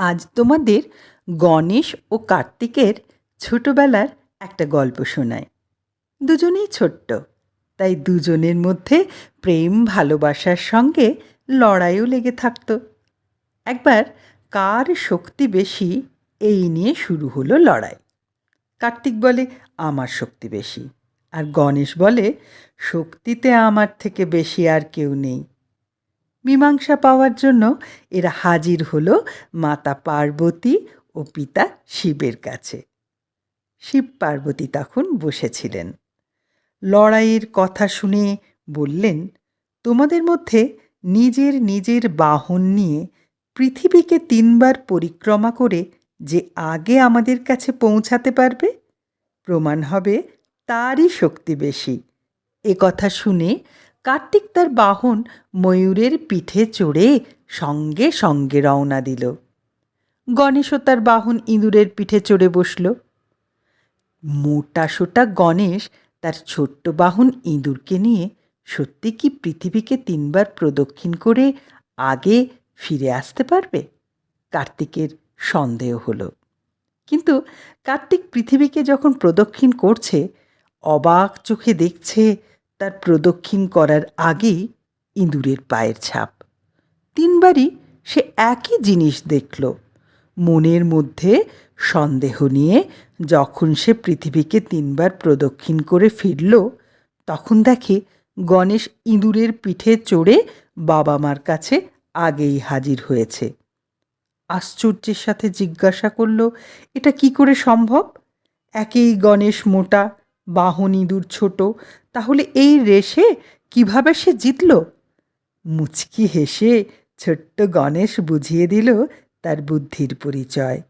আজ তোমাদের গণেশ ও কার্তিকের ছোটবেলার একটা গল্প শোনায় দুজনেই ছোট্ট, তাই দুজনের মধ্যে প্রেম, ভালোবাসার সঙ্গে লড়াইও লেগে থাকত। একবার কার শক্তি বেশি, এই নিয়ে শুরু হলো লড়াই। কার্তিক বলে, আমার শক্তি বেশি। আর গণেশ বলে, শক্তিতে আমার থেকে বেশি আর কেউ নেই। মীমাংসা পাওয়ার জন্য এরা হাজির হল মাতা পার্বতী ও পিতা শিবের কাছে। শিব পার্বতী তখন বসেছিলেন। লড়াইয়ের কথা শুনে বললেন, তোমাদের মধ্যে নিজের নিজের বাহন নিয়ে পৃথিবীকে তিনবার পরিক্রমা করে যে আগে আমাদের কাছে পৌঁছাতে পারবে? প্রমাণ হবে তারই শক্তি বেশি। এ কথা শুনে কার্তিক তার বাহন ময়ূরের পিঠে চড়ে সঙ্গে সঙ্গে রওনা দিল। গণেশও তার বাহন ইঁদুরের পিঠে চড়ে বসল। মোটা সোটা গণেশ তার ছোট্ট বাহন ইঁদুরকে নিয়ে সত্যি কি পৃথিবীকে তিনবার প্রদক্ষিণ করে আগে ফিরে আসতে পারবে? কার্তিকের সন্দেহ হলো। কিন্তু কার্তিক পৃথিবীকে যখন প্রদক্ষিণ করছে, অবাক চোখে দেখছে তার প্রদক্ষিণ করার আগেই ইঁদুরের পায়ের ছাপ। তিনবারই সে একই জিনিস দেখল। মনের মধ্যে সন্দেহ নিয়ে যখন সে পৃথিবীকে তিনবার প্রদক্ষিণ করে ফিরল, তখন দেখে গণেশ ইঁদুরের পিঠে চড়ে বাবা মার কাছে আগেই হাজির হয়েছে। আশ্চর্যের সাথে জিজ্ঞাসা করল, এটা কি করে সম্ভব? একেই গণেশ মোটা বাহন ইঁদুর ছোট, তাহলে এই রেশে কীভাবে সে জিতল? মুচকি হেসে ছোট্ট গণেশ বুঝিয়ে দিল তার বুদ্ধির পরিচয়।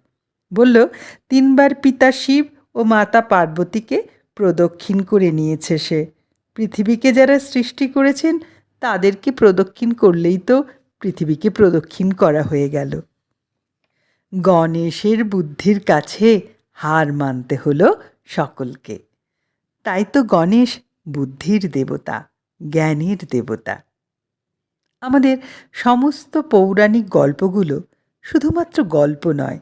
বলল, তিনবার পিতা শিব ও মাতা পার্বতীকে প্রদক্ষিণ করে নিয়েছে সে। পৃথিবীকে যারা সৃষ্টি করেছেন, তাদেরকে প্রদক্ষিণ করলেই তো পৃথিবীকে প্রদক্ষিণ করা হয়ে গেল। গণেশের বুদ্ধির কাছে হার মানতে হলো সকলকে। তাই তো গণেশ বুদ্ধির দেবতা, জ্ঞানের দেবতা। আমাদের সমস্ত পৌরাণিক গল্পগুলো শুধুমাত্র গল্প নয়,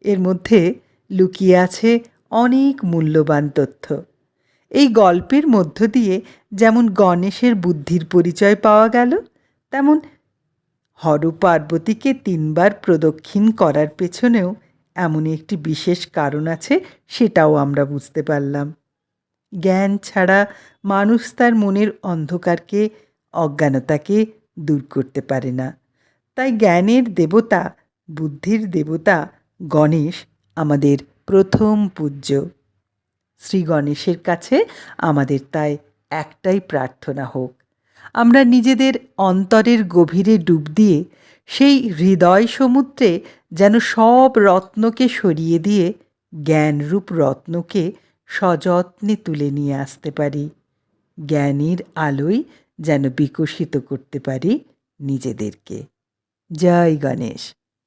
এর মধ্যে লুকিয়ে আছে অনেক মূল্যবান তথ্য। এই গল্পের মধ্য দিয়ে যেমন গণেশের বুদ্ধির পরিচয় পাওয়া গেল, তেমন হর পার্বতীকে তিনবার প্রদক্ষিণ করার পেছনেও এমন একটি বিশেষ কারণ আছে, সেটাও আমরা বুঝতে পারলাম। জ্ঞান ছাড়া মানুষ তার মনের অন্ধকারকে, অজ্ঞানতাকে দূর করতে পারে না। তাই জ্ঞানের দেবতা, বুদ্ধির দেবতা গণেশ আমাদের প্রথম পূজ্য। শ্রী গণেশের কাছে আমাদের তাই একটাই প্রার্থনা হোক। আমরা নিজেদের অন্তরের গভীরে ডুব দিয়ে, সেই হৃদয় সমুদ্রে যেন সব রত্নকে সরিয়ে দিয়ে, জ্ঞানরূপ রত্নকে সযত্নে তুলে নিয়ে আসতে পারি। জ্ঞানের আলোয় যেন বিকশিত করতে পারি নিজেদেরকে। জয় গণেশ।